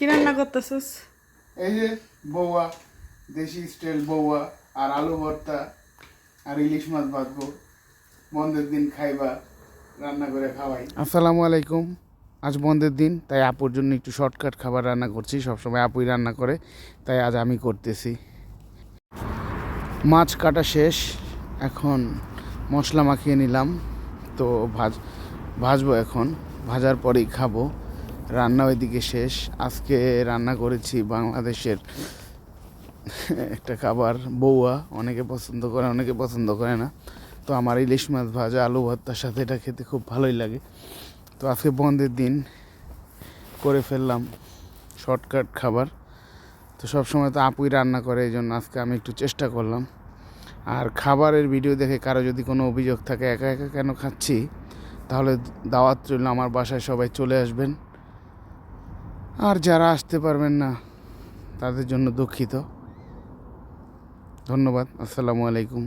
কি রান্না করতেছিস? এই যে বৌয়া দেশি স্টাইল বৌয়া আর আলু ভর্তা আর ইলিশ মাছ ভাজবো। বন্ধের দিন খাইবা রান্না করে খাওয়াই। আসসালামু আলাইকুম। আজ বন্ধের দিন তাই আপুর জন্য একটু শর্টকাট খাবার রান্না করছি। সবসময় আপুই রান্না করে তাই আজ আমি করতেছি। মাছ কাটা শেষ এখন মশলা মাখিয়ে নিলাম। তো ভাজ ভাজবো এখন ভাজার পরেই খাব। রান্না ওইদিকে শেষ। আজকে রান্না করেছি বাংলাদেশের একটা খাবার বৌয়া অনেকে পছন্দ করে, অনেকে পছন্দ করে না। তো আমার ইলিশ মাছ ভাজা, আলু ভর্তার সাথে এটা খেতে খুব ভালোই লাগে। তো আজকে বন্ধের দিন, করে ফেললাম শর্টকাট খাবার। তো সব সময় তো আপুই রান্না করে, এই জন্য আজকে আমি একটু চেষ্টা করলাম। আর খাবারের ভিডিও দেখে কারও যদি কোনো অভিযোগ থাকে, একা একা কেন খাচ্ছি? তাহলে দাওয়াত রইল আমার বাসায় সবাই চলে আসবেন। আর যারা আসতে পারবেন না তাদের জন্য দুঃখিত। ধন্যবাদ। আসসালামু আলাইকুম।